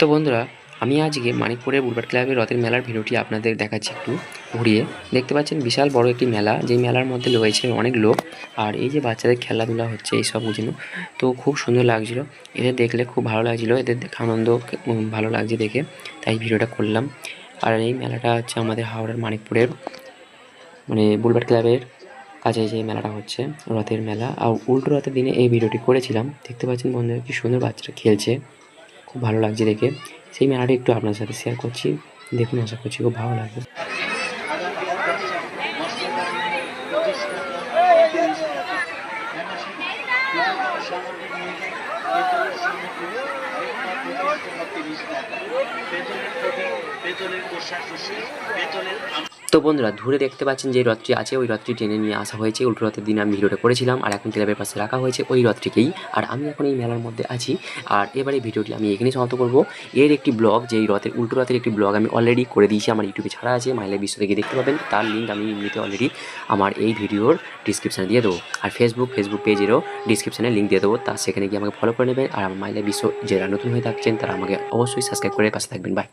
তো বন্ধুরা, আমি আজকে মানিকপুরের বুলবার ক্লাবের রথের মেলার ভিডিওটি আপনাদের দেখাচ্ছি একটু ঘুরিয়ে। দেখতে পাচ্ছেন বিশাল বড় একটি মেলা, যেই মেলার মধ্যে রয়েছে অনেক লোক, আর এই যে বাচ্চাদের খেলাধুলা হচ্ছে, এই সব জন্য তো খুব সুন্দর লাগছিল, এদের দেখলে খুব ভালো লাগছিল, এদের আনন্দ ভালো লাগছে দেখে, তাই ভিডিওটা করলাম। আর এই মেলাটা হচ্ছে আমাদের হাওড়ার মানিকপুরের মানে বুলবার ক্লাবের কাছে যে মেলাটা হচ্ছে, রথের মেলা। আর উল্টো রথের দিনে এই ভিডিওটি করেছিলাম, দেখতে পাচ্ছেন বন্ধুরা কি সুন্দর বাচ্চারা খেলছে। খুব ভালো লাগছে দেখে। সেই মেলাটা একটু আপনার সাথে শেয়ার করছি। দেখুন, আশা করছি খুব ভালো লাগবে। পেতলের কোষাকুষি পেতলের তো বন্ধুরা, ধরে দেখতে পাচ্ছেন যে রথটি আছে, ওই রথটি টেনে নিয়ে আসা হয়েছে। উল্টো রথের দিন আমি ভিডিওটা করেছিলাম, আর এখন ক্লাবের পাশে রাখা হয়েছে ওই রথটিকেই। আর আমি এখন এই মেলার মধ্যে আছি। আর এবারে ভিডিওটি আমি এখানেই সমাপ্ত করব। এর একটি ব্লগ যেই রথের, উল্টো রথের একটি ব্লগ আমি অলরেডি করে দিয়েছি, আমার ইউটিউবে ছাড়া আছে মাইলা বিশ্ব থেকে দেখতে পাবেন। তার লিঙ্ক আমি এমনিতে অলরেডি আমার এই ভিডিওর ডিসক্রিপশানে দিয়ে দেবো। আর ফেসবুক ফেসবুক পেজেরও ডিসক্রিপশানে লিঙ্ক দিয়ে দেবো। তার সেখানে গিয়ে আমাকে ফলো করে নেবেন। আর আমার মাইলা বিশ্ব যারা নতুন হয়ে থাকছেন, তারা আমাকে অবশ্যই সাবস্ক্রাইব করে পাশে থাকবেন। বাই